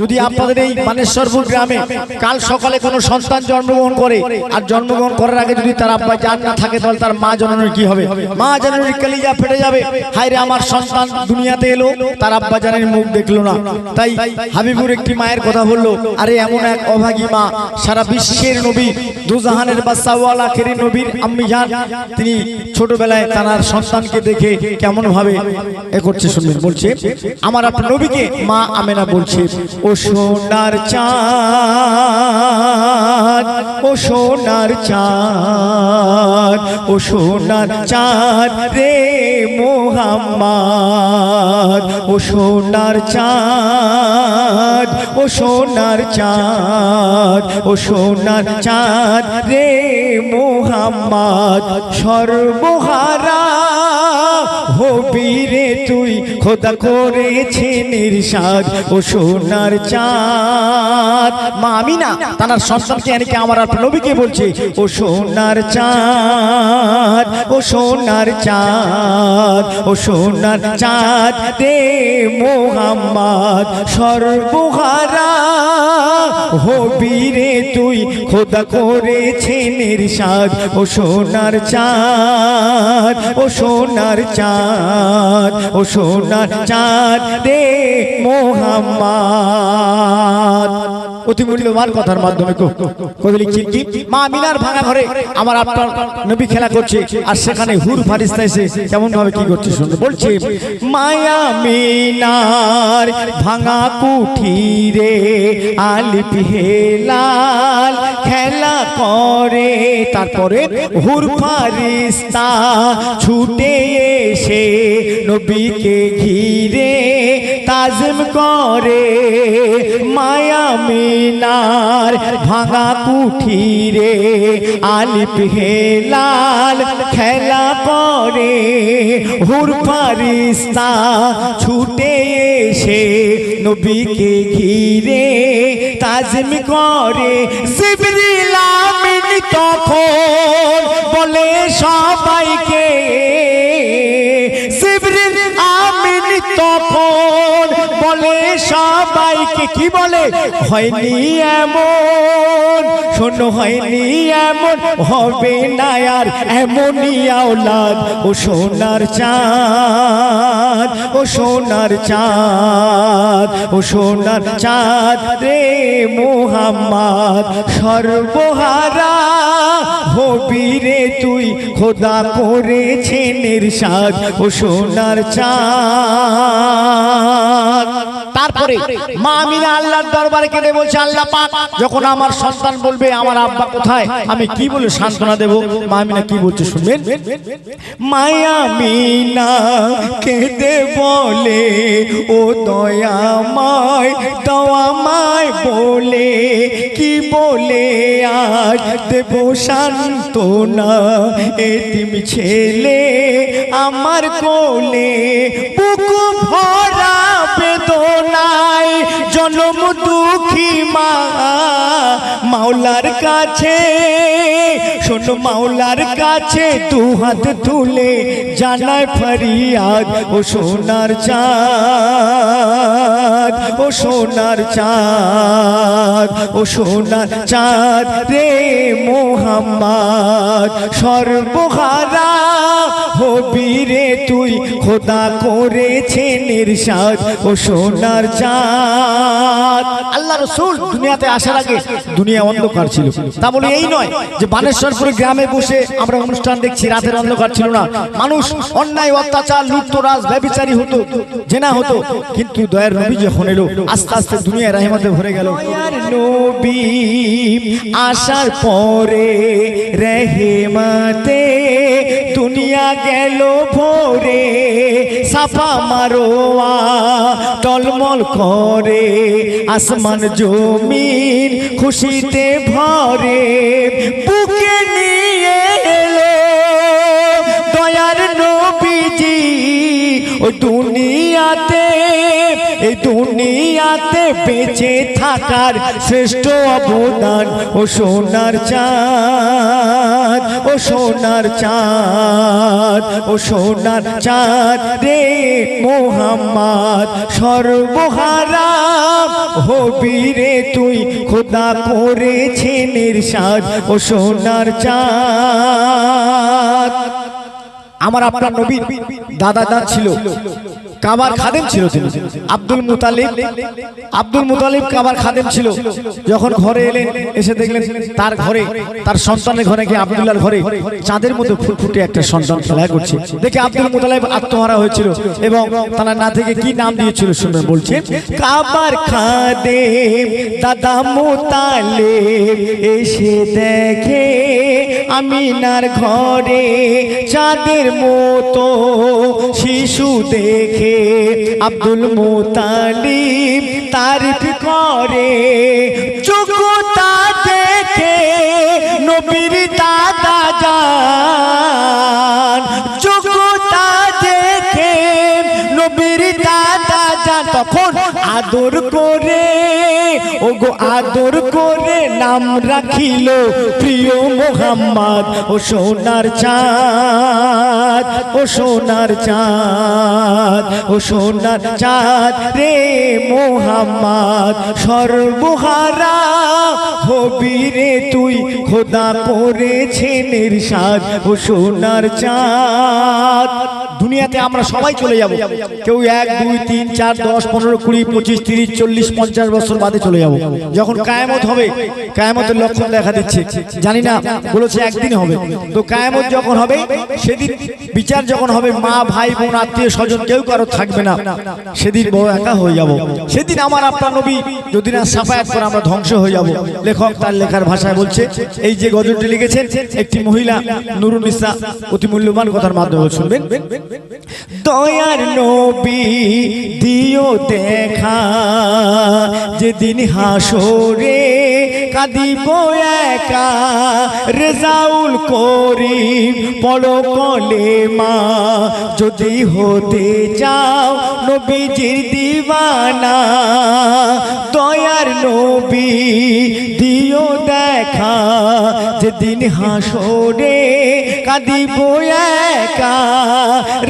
যদি আপনাদের এই মানেশ্বরপুর গ্রামে কাল সকালে কোনো সন্তান জন্মগ্রহণ করে আর জন্মগ্রহণ করার আগে যদি তার আব্বা জান না থাকে তাহলে তার মা জননীর কি হবে? মা জননীর কালিজা ফেটে যাবে। হায়রে আমার সন্তান দুনিয়াতে এলো তার আব্বা জানের মুখ দেখল না। তাই হাবিবুর একটি মায়ের কথা বলল আরে এমন এক অভাগী মা সারা বিশ্বের নবী দুজাহানের বাচ্চাওয়ালা খেরি নবীর আম্মি জান। তিনি ছোটবেলায় তার সন্তানকে দেখে কেমন ভাবে এ করছে শুনবেন। বলছে আমার আপনার নবীকে মা আমেনা বলছে। ও সোনার চাঁদ, ও সোনার চাঁদ, ও সোনার চাঁদ রে মোহাম্মদ, ও সোনার চাঁদ, ও সোনার চাঁদ, ও সোনার চাঁদ রে মোহাম্মদ, সর্বহারা হবি রে তুই, খোদা করেছে নির্সাদ ও সোনার চাঁদ। মা আমি না তার সন্তানকে এনেকে আমার আপনার নবীকে বলছে, ও সোনার চাঁদ, ও সোনার চাঁদ, ও সোনার চাঁদ রে মোহাম্মদ, সর্বহারা। হবি রে তুই, খোদা করেছে নির্সাদ, ও সোনার চাঁদ, ও সোনার চাঁদ। ও সোনার চাঁদ রে মোহাম্মদ। অতি মূল্যবান কথার মাধ্যমে কবি লিখছেন কি মা মিনার ভাঙা ঘরে আমার আপনার নবী খেলা করছে, আর সেখানে হুর ফারিস্তা এসে কেমন ভাবে কি করছে শুনতে। বলছে, মায়া মিনার ভাঙা কুঠিরে আলিপ হেলাল খেলা করে। তারপরে হুর ফারিস্তা ছুটে এসে নবীকে ঘিরে তাজিম করে মায়া মিনার ভাঙা কুঠিরে আলিপ হেলাল খেলা করে। হুর ফারিস্তা ছুটে এসে নবীকে ঘিরে তাজিম করে। জিবরিল আমিন তখন বলে সবাইকে সবাইকে কি বলে? হয়নি এমন, শোনো, হয়নি এমন, হবে না আর এমনই আওলাদ। ও সোনার চাঁদ, ও সোনার চাঁদ, ও সোনার চাঁদ রে মোহাম্মদ। সর্বহারা হবি রে তুই, খোদা করেছে নির্সাদ ও সোনার চাঁদ। তারপরে মা আমিনা আল্লাহর দরবারে কেঁদে বলছে আল্লাহ পাক যখন আমার সন্তান বলবে আমার আব্বা কোথায়? আমি কি বলে সান্ত্বনা দেব? মা আমিনা কি বলছে শুনবেন? মায়া মিনা কেঁদে বলে ও দয়াময় দয়াময় বলে কি বলে আজ দেব সান্ত্বনা? এতিম ছেলে আমার কোলে বুক ভরা বেদনায় জনম দুঃখী মা। মাওলার কাছে, শোন মাওলার কাছে, দু হাত তুলে জানায় ফরিয়াদ, ও সোনার চাঁদ, ও সোনার চাঁদ, ও সোনার চাঁদ রে মোহাম্মদ, সর্বহারা হবি রে তুই খোদা করেছে নির্সাদ ও সোনার চাঁদ। আল্লাহ রসুল দুনিয়াতে আসার আগে দুনিয়া অন্ধকার ছিল। তা বলে এই নয় যে বানেশ্বরপুরে গ্রামে বসে আমরা অনুষ্ঠান দেখছি রাতের অন্ধকার ছিল না। মানুষ অন্যায় অত্যাচার লুপ্তরাজ ব্যবিচারী হতো জেনা হতো। কিন্তু দয়ার নবী যখন এলো আস্তে আস্তে দুনিয়া রাহিমাতে ভরে গেল। নবী আসার পরে রেহেমাতে দুনিয়া গেল ভোরে, সাফা মারোয়া, টলমল করে, আসমান জমিন খুশিতে ভরে, বুকে নিয়ে এলো দয়ার নবীজি। ওই দুনিয়াতে, এই দুনিয়াতে বেঁচে থাকার শ্রেষ্ঠ অবদান ও সোনার চাঁদ। ও সোনার চাঁদ, ও সোনার চাঁদ রে মোহাম্মদ সর্বহারা হবি রে তুই, খোদা করেছে নির্সাদ, ও সোনার চাঁদ। আমার আপনার নবী দাদা দাদ ছিল। কাবার খাদেম ছিল তিনি। আব্দুল মুতালিব আব্দুল মুতালিব কাবার খাদেম ছিল। যখন ঘরে এলেন, এসে দেখলেন তার ঘরে তার সন্তানের ঘরে গিয়ে আব্দুল্লাহর ঘরে চাঁদের মতো ফুটফুটে একটা সন্তান খেলা করছে। দেখে আব্দুল মুতালিব আত্মহারা হয়েছিল এবং তার না থেকে কি নাম দিয়েছিল শুনবেন, বলছে। কাবার খাদেম দাদা মুতালিব এসে দেখে আমিনার ঘরে চাঁদের মতো শিশু দেখে আব্দুল মুতালিব তারিফ করে। যোগ্যতা দেখে নবীর দাদা আদর করে, ওগো আদর করে নাম রাখিল প্রিয় মোহাম্মদ, ও সোনার চাঁদ, ও সোনার চাঁদ, ও সোনার চাঁদ রে মোহাম্মদ, সর্বহারা হবি রে তুই, খোদা করেছে নির্সাদ, ও সোনার চাঁদ। দুনিয়াতে আমরা সবাই চলে যাব। কেউ এক, দুই, তিন, চার, দশ, পনেরো, কুড়ি, পঁচিশ, তিরিশ, চল্লিশ, পঞ্চাশ বছর বাদে চলে যাব। যখন কায়ামত হবে, কায়ামতের লক্ষণ দেখা দিচ্ছে। জানি না, বলেছে একদিন হবে। তো কায়ামত যখন হবে, সেদিন বিচার যখন হবে, মা, ভাই, বোন, আত্মীয় স্বজন কেউ কারও থাকবে না। সেদিন বড় একা হয়ে যাব। সেদিন আমার আপনার নবী যদি না সাফায়াত করে আমরা ধ্বংস হয়ে যাব। লেখক তার লেখার ভাষায় বলছে, এই যে গজলটি লিখেছেন, একটি মহিলা নুরুন্নিসা অতি মূল্যবান কথার মাধ্যমে শুনবেন। দয়ার নবী, দিও দেখা। যেদিন হাসরে কাঁদিব একা, রেজাউল করিম পড়ো কলে মা যদি হতে চাও নবীজির দিবানা, দয়ার নবী, দিও দেখা যেদিন হাসরে কাঁদিব একা।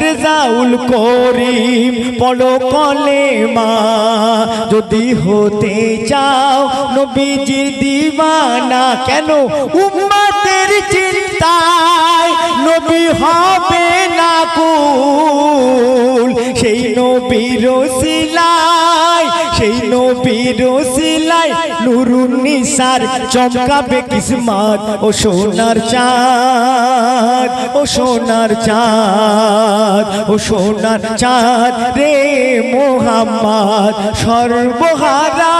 রেজাউল করিম পড়ো কলে মা যদি হতে চাও নবীজির দিবানা কেন উম্মাদের চিন্তায় নবী হবে না কুল সেই নবীর সিলাই সেই নবীর সিলাই নুরুন নিসার চমকাবে কিসমাত, ও সোনার চাঁদ, ও সোনার চাঁদ, ও সোনার চাঁদ রে মোহাম্মদ, সর্বহারা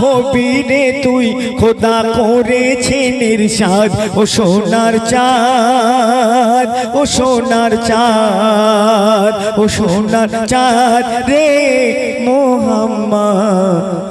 হবি রে তুই খোদা করেছে নির্সাদ, ও সোনার চাঁদ, ও সোনার চাঁদ, ও সোনার চাঁদ রে মোহাম্মদ।